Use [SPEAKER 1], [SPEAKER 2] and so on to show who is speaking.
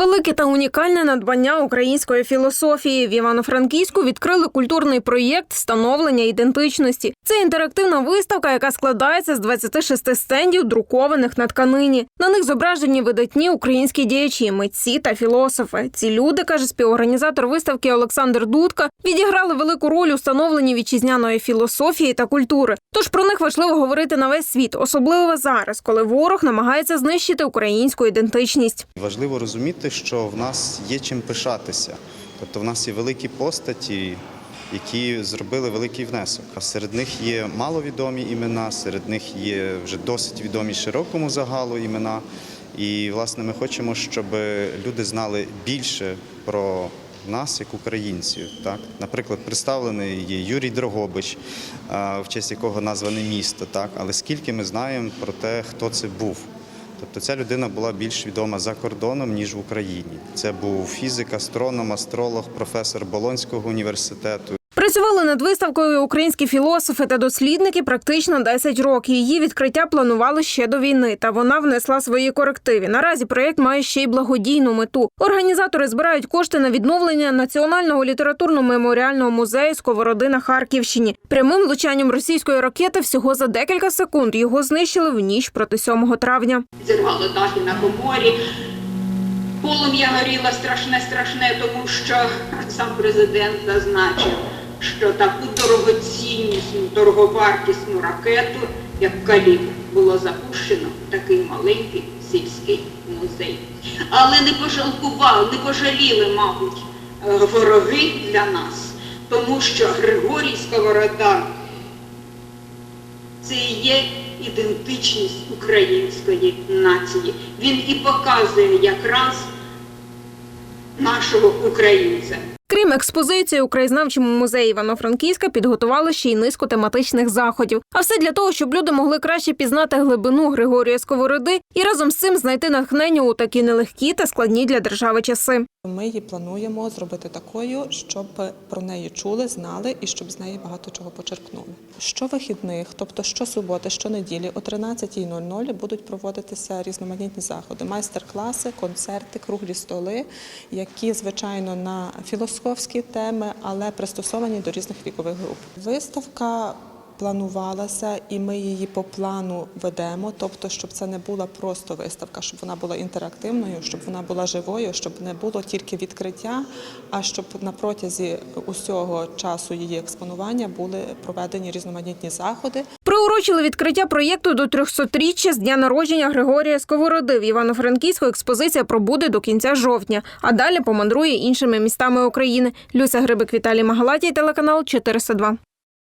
[SPEAKER 1] Велике та унікальне надбання української філософії в Івано-Франківську відкрили культурний проєкт встановлення ідентичності. Це інтерактивна виставка, яка складається з 26 стендів, друкованих на тканині. На них зображені видатні українські діячі, митці та філософи. Ці люди, каже співорганізатор виставки Олександр Дудка, відіграли велику роль у становленні вітчизняної філософії та культури. Тож про них важливо говорити на весь світ, особливо зараз, коли ворог намагається знищити українську ідентичність.
[SPEAKER 2] Важливо розуміти, що в нас є чим пишатися. Тобто в нас є великі постаті, які зробили великий внесок. А серед них є маловідомі імена, серед них є вже досить відомі широкому загалу імена. І, власне, ми хочемо, щоб люди знали більше про нас, як українців. Так? Наприклад, представлений є Юрій Дрогобич, в честь якого назване місто. Так? Але скільки ми знаємо про те, хто це був. Тобто ця людина була більш відома за кордоном, ніж в Україні. Це був фізик, астроном, астролог, професор Болонського університету.
[SPEAKER 1] Працювали над виставкою українські філософи та дослідники практично 10 років. Її відкриття планували ще до війни, та вона внесла свої корективи. Наразі проєкт має ще й благодійну мету. Організатори збирають кошти на відновлення національного літературно-меморіального музею Сковороди на Харківщині. Прямим влучанням російської ракети всього за декілька секунд його знищили в ніч проти 7 травня.
[SPEAKER 3] зірвало дахи на коморі. Полум'я горіло страшне, страшне, тому що сам президент зазначив, що таку дорогоціннісну, дороговартісну ракету, як калібр, було запущено в такий маленький сільський музей. Але не пожалкували, не пожаліли, мабуть, е, вороги для нас, тому що Григорій Сковорода це і є ідентичність української нації. Він і показує якраз нашого українця.
[SPEAKER 1] Крім експозиції у краєзнавчому музеї Івано-Франківська підготували ще й низку тематичних заходів. А все для того, щоб люди могли краще пізнати глибину Григорія Сковороди і разом з цим знайти натхнення у такі нелегкі та складні для держави часи.
[SPEAKER 4] Ми її плануємо зробити такою, щоб про неї чули, знали і щоб з неї багато чого почерпнули. Щовихідних, тобто щосуботи, щонеділі о 13.00 будуть проводитися різноманітні заходи, майстер-класи, концерти, круглі столи, які звичайно на філософські теми, але пристосовані до різних вікових груп. Виставка планувалася, і ми її по плану ведемо. Тобто, щоб це не була просто виставка, щоб вона була інтерактивною, щоб вона була живою, щоб не було тільки відкриття, а щоб на протязі усього часу її експонування були проведені різноманітні заходи.
[SPEAKER 1] Приурочили відкриття проєкту до 300-річчя з дня народження Григорія Сковороди. В Івано-Франківську експозиція пробуде до кінця жовтня, а далі помандрує іншими містами України. Люся Грибик, Віталій Магалатій, телеканал 402.